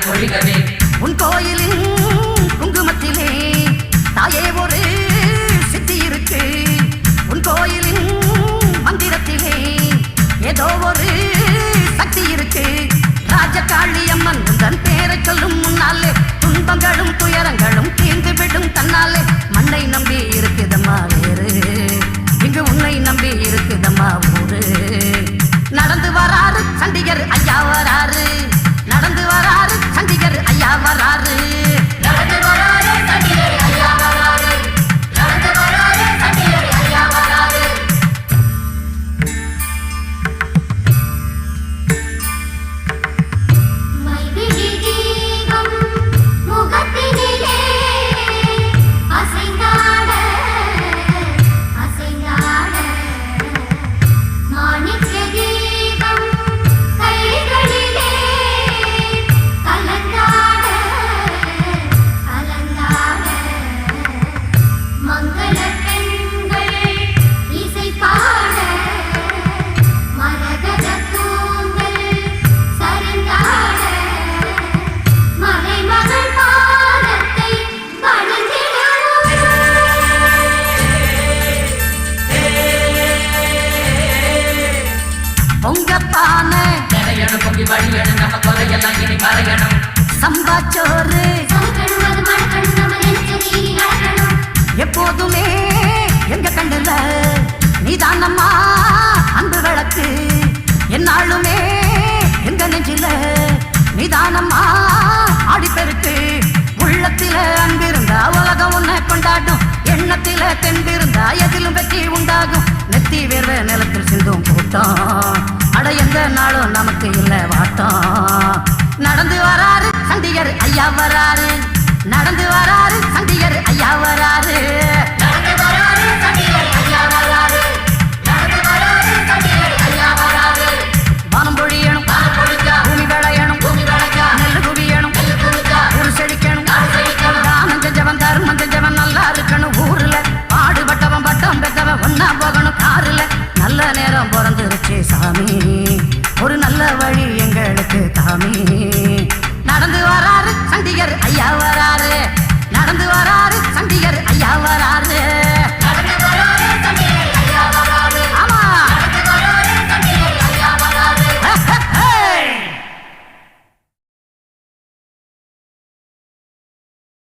அருள் பொழிகவே. உன் கோயிலின் குங்குமத்திலே தாயே ஒரு சித்தி இருக்கு. உன் கோயிலின் மந்திரத்திலே ஏதோ ஒரு சக்தி இருக்கு. ராஜகாளி அம்மன் உந்தன் பேரை சொல்லும் முன்னாலே பொங்கி வழியணும். நம்ம கொலையெல்லாம் இனி மறையணும். சம்பாச்சோறு எப்போதுமே எங்க கண்டுல நீதானம்மா அன்பு விளக்கு என்னாலுமே எங்க நெஞ்சில நீதானம்மா ஆடிப்பெருக்கு. உள்ளத்தில அன்பிருந்தா உலகம் உன்னை கொண்டாடும். எண்ணத்தில தென்பிருந்தா எதிலும் வெற்றி உண்டாகும். நெத்தி வேர்வை நிலத்தில் சிந்தும் கூட்டம் எந்த நாளும் நமக்கு இல்ல வாட்டம் நடந்து வராரு சண்டிகர் ஐயா வராரு. நடந்து வராரு சண்டிகர் ஐயா வராரு.